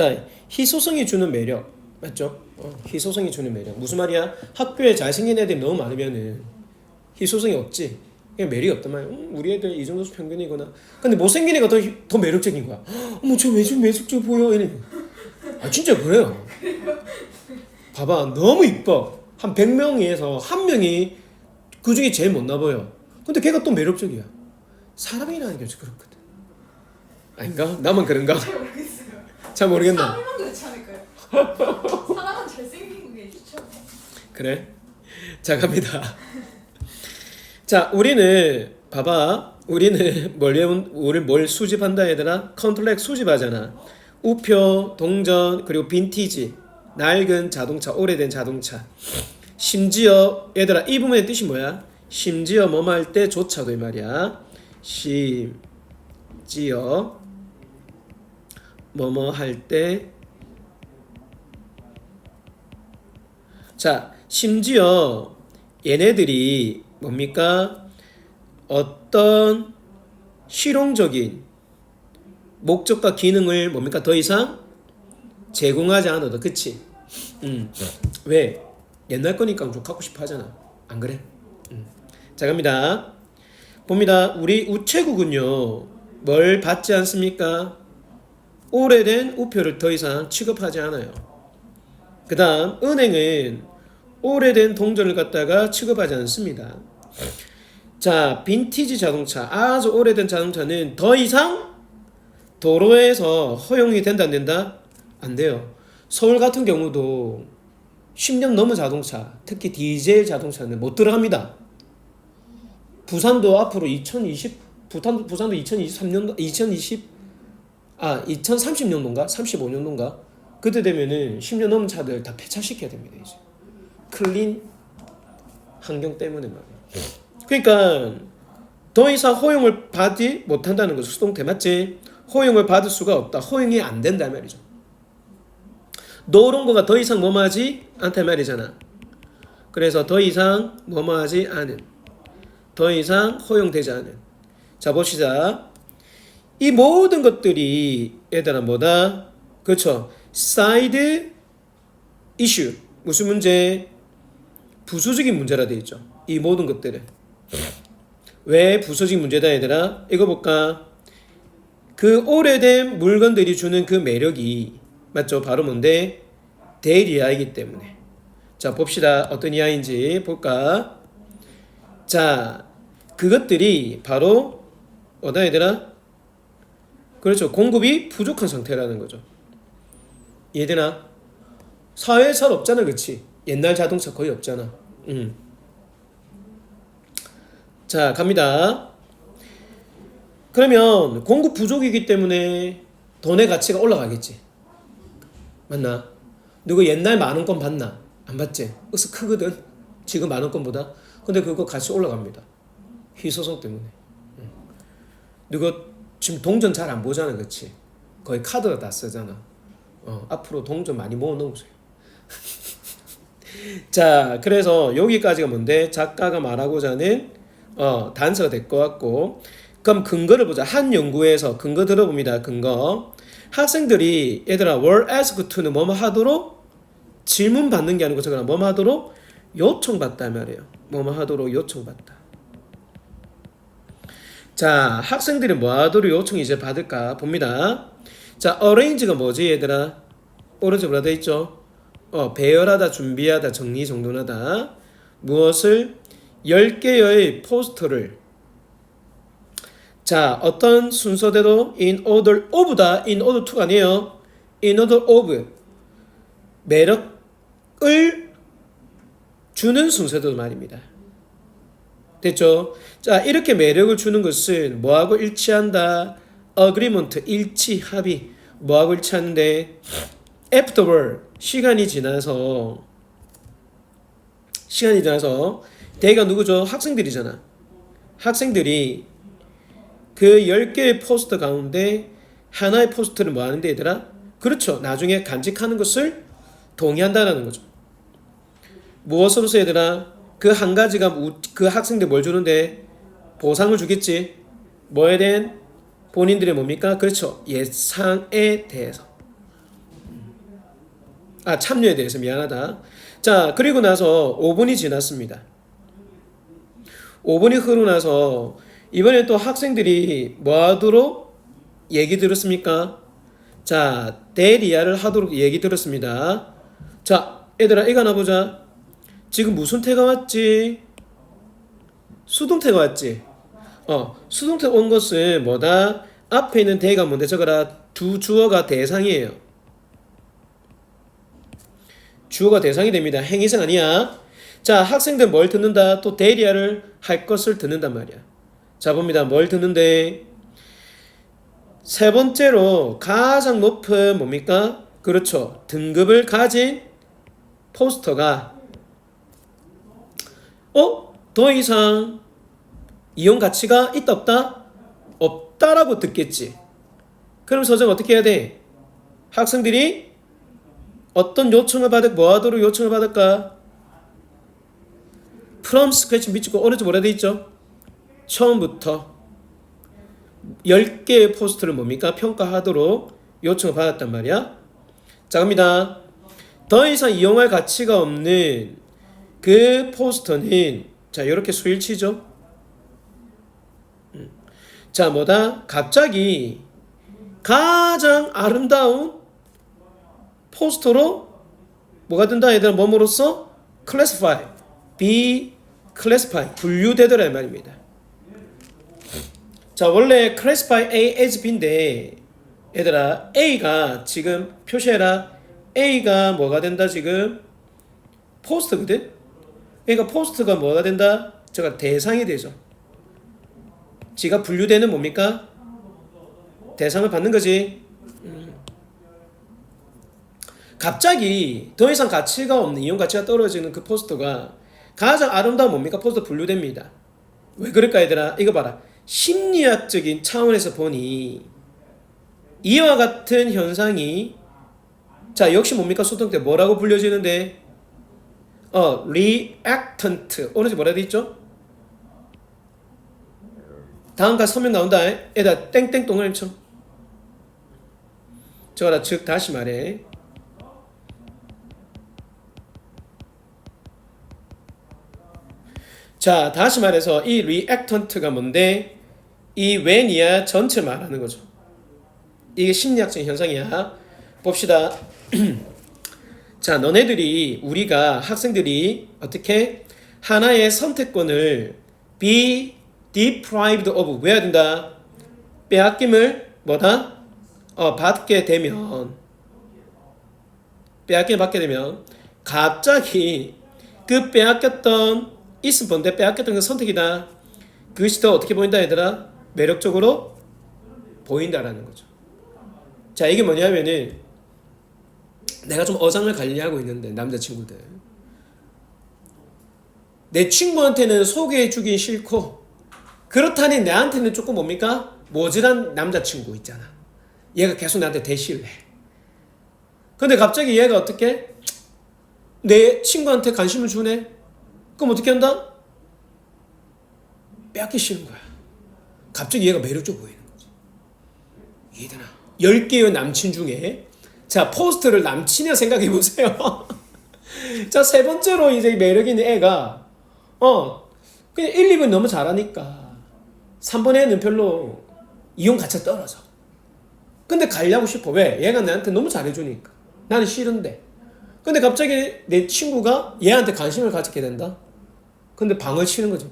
자, 희소성이 주는 매력 맞죠? 어, 희소성이 주는 매력 무슨 말이야? 학교에 잘생긴 애들이 너무 많으면은 희소성이 없지. 그냥 매력이 없단 말이야. 음, 우리 애들 이 정도 평균이거나. 근데 못생긴 애가 더, 희- 더 매력적인 거야. 어머 저왜좀 매력적이어 보여? 이래. 아 진짜 그래요. 봐봐 너무 이뻐. 한 100명에서 한 명이 그 중에 제일 못나 보여. 근데 걔가 또 매력적이야. 사람이라는 게 그렇거든. 아닌가? 나만 그런가? 잘 모르겠나? 사람만 그렇지 않을까요? 사람은 잘생긴 게 좋죠. 그래? 자 갑니다. 자 우리는 봐봐 우리는 뭘 외운 우리 뭘 수집한다 얘들아 컨트랙 수집하잖아. 우표, 동전 그리고 빈티지 낡은 자동차 오래된 자동차 심지어 얘들아 이 부분의 뜻이 뭐야? 심지어 뭐뭐 할 때조차도 이 말이야. 심지어 뭐뭐 할 때 자, 심지어 얘네들이 뭡니까? 어떤 실용적인 목적과 기능을 뭡니까? 더 이상 제공하지 않아도 그치? 음. 왜? 옛날 거니까 좀 갖고 싶어 하잖아. 안 그래? 음. 자, 갑니다. 봅니다. 우리 우체국은요. 뭘 받지 않습니까? 오래된 우표를 더 이상 취급하지 않아요. 그 다음 은행은 오래된 동전을 갖다가 취급하지 않습니다. 자, 빈티지 자동차, 아주 오래된 자동차는 더 이상 도로에서 허용이 된다 안 된다? 안 돼요. 서울 같은 경우도 10년 넘은 자동차, 특히 디젤 자동차는 못 들어갑니다. 부산도 앞으로 2020 부산 부산도 2023년도 2020 아 2030년도인가 35년도인가 그때 되면은 10년 넘은 차들 다 폐차시켜야 됩니다 이제 클린 환경 때문에 말이야. 그러니까 더 이상 허용을 받지 못한다는 거죠 수동태 맞지? 허용을 받을 수가 없다. 허용이 안 된다 이 말이죠. 노롱거가 더 이상 뭐뭐하지 않다 이 말이잖아. 그래서 더 이상 뭐뭐하지 않은 더 이상 허용되지 않은 자 봅시다. 이 모든 것들이 얘들아 뭐다? 그렇죠. 사이드 이슈 무슨 문제? 부수적인 문제라 돼 있죠. 이 모든 것들은 왜 부수적인 문제다 얘들아? 이거 볼까? 그 오래된 물건들이 주는 그 매력이 맞죠? 바로 뭔데? 대리아이기 때문에. 자 봅시다. 어떤 이하인지 볼까? 자 그것들이 바로 어다 얘들아? 그렇죠. 공급이 부족한 상태라는 거죠. 얘들아 사회에 잘 없잖아, 그렇지? 옛날 자동차 거의 없잖아. 음. 자 갑니다. 그러면 공급 부족이기 때문에 돈의 가치가 올라가겠지. 맞나? 누구 옛날 만 원권 받나? 안 받지? 으스 크거든. 지금 만 원권보다. 근데 그거 가치 올라갑니다. 희소성 때문에. 응. 누구 지금 동전 잘 안 보잖아, 그렇지? 거의 카드로 다 쓰잖아. 어, 앞으로 동전 많이 모아 놓으세요. 자, 그래서 여기까지가 뭔데? 작가가 말하고자 하는 어, 단서가 될 것 같고, 그럼 근거를 보자. 한 연구에서 근거 들어봅니다. 근거. 학생들이 얘들아 were asked to는 뭐뭐 하도록 질문 받는 게 아니고 저거는 뭐뭐 하도록 요청받다 말이에요. 뭐뭐 하도록 요청받다. 자, 학생들이 뭐 하도록 요청 이제 받을까 봅니다. 자, arrange가 뭐지 얘들아? 오른쪽으로 돼 있죠. 어, 배열하다, 준비하다, 정리 정돈하다. 무엇을 10개의 포스터를 자, 어떤 순서대로 in order of다 in order to가 아니에요. in order of 매력을 주는 순서대로 말입니다. 됐죠? 자, 이렇게 매력을 주는 것은 뭐하고 일치한다? agreement, 일치, 합의. 뭐하고 일치하는데? afterward, 시간이 지나서 시간이 지나서 대가 누구죠? 학생들이잖아. 학생들이 그 10개의 포스터 가운데 하나의 포스터를 뭐 하는데 얘들아? 그렇죠. 나중에 간직하는 것을 동의한다라는 거죠. 무엇으로서 얘들아? 그 한 가지가 우- 그 학생들 뭘 주는데 보상을 주겠지. 뭐에 대한 본인들의 뭡니까? 그렇죠. 예상에 대해서. 아 참여에 대해서 미안하다. 자 그리고 나서 5분이 지났습니다. 5분이 흐르고 나서 이번에 또 학생들이 뭐 하도록 얘기 들었습니까? 자 대리아를 하도록 얘기 들었습니다. 자 얘들아 이거 나 보자. 지금 무슨 태가 왔지? 수동태가 왔지. 어 수동태 온 것은 뭐다? 앞에 있는 대가 뭔데 적어라 두 주어가 대상이에요. 주어가 대상이 됩니다. 행위상 아니야. 자, 학생들 뭘 듣는다? 또 대리아를 할 것을 듣는단 말이야. 자, 봅니다. 뭘 듣는데? 세 번째로 가장 높은 뭡니까? 그렇죠. 등급을 가진 포스터가 어? 더 이상 이용 가치가 있다 없다? 없다라고 듣겠지. 그럼 서정 어떻게 해야 돼? 학생들이 어떤 요청을 받을 뭐 하도록 요청을 받을까? from scratch 밑줄거 오른쪽 뭐라 돼 있죠? 처음부터 10개의 포스트를 뭡니까? 평가하도록 요청을 받았단 말이야. 자, 갑니다. 더 이상 이용할 가치가 없는 그 포스터는 자, 이렇게 수일치죠. 음. 자, 뭐다? 갑자기 가장 아름다운 포스터로 뭐가 된다 얘들아 뭐뭐로써 classify be classify 분류되더라 이 말입니다. 자 원래 classify A as B인데 얘들아 A가 지금 표시해라 A가 뭐가 된다 지금 포스트거든. 그러니까 포스트가 뭐가 된다? 제가 대상이 되죠. 지가 분류되는 뭡니까? 대상을 받는 거지. 갑자기 더 이상 가치가 없는 이용 가치가 떨어지는 그 포스터가 가장 아름다운 뭡니까 포스터 분류됩니다. 왜 그럴까 얘들아? 이거 봐라. 심리학적인 차원에서 보니 이와 같은 현상이 자 역시 뭡니까 소통 때 뭐라고 불려지는데 어 reactant 오른쪽 뭐라 돼 있죠? 다음과 서명 나온다. 에다 땡땡 동그라미 쳐. 저거라 즉 다시 말해 자, 다시 말해서 이 reactant가 뭔데? 이 when이야 전체 말하는 거죠. 이게 심리학적인 현상이야. 봅시다. 자, 너네들이 우리가 학생들이 어떻게 하나의 선택권을 be deprived of 왜 해야 된다? 빼앗김을 뭐다? 어, 받게 되면 빼앗김을 받게 되면 갑자기 그 빼앗겼던 있으면 본데 빼앗겼던 그 선택이다. 그것이 더 어떻게 보인다 얘들아? 매력적으로 보인다라는 거죠. 자 이게 뭐냐면은 내가 좀 어장을 관리하고 있는데 남자친구들 내 친구한테는 소개해주긴 싫고 그렇다니 내한테는 조금 뭡니까? 모질한 남자친구 있잖아. 얘가 계속 나한테 대시를 해. 근데 갑자기 얘가 어떻게 내 친구한테 관심을 주네? 그럼 어떻게 한다? 빼앗기 싫은 거야. 갑자기 얘가 매력적으로 보이는 거지. 이해되나? 10개의 남친 중에 자 포스트를 남친이라 생각해 보세요. 자 세 번째로 이제 매력 있는 애가 어 그냥 1, 2번 너무 잘하니까 3번 애는 별로 이용 가치가 떨어져. 근데 가려고 싶어. 왜? 얘가 나한테 너무 잘해주니까. 나는 싫은데. 근데 갑자기 내 친구가 얘한테 관심을 가지게 된다? 근데 방을 치는 거죠.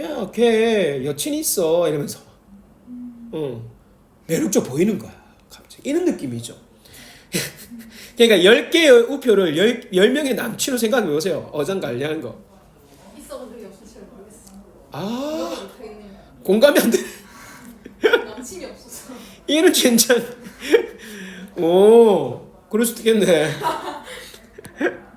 야, 걔 여친 있어. 이러면서. 어. 매력적 보이는 거야. 갑자기. 이런 느낌이죠. 그러니까 10개의 우표를 10, 10명의 남친으로 생각해 보세요. 어장관리한 거. 아, 공감이 안 돼. 남친이 없어서. 이는 진짜. 오, 그럴 수도 있겠네.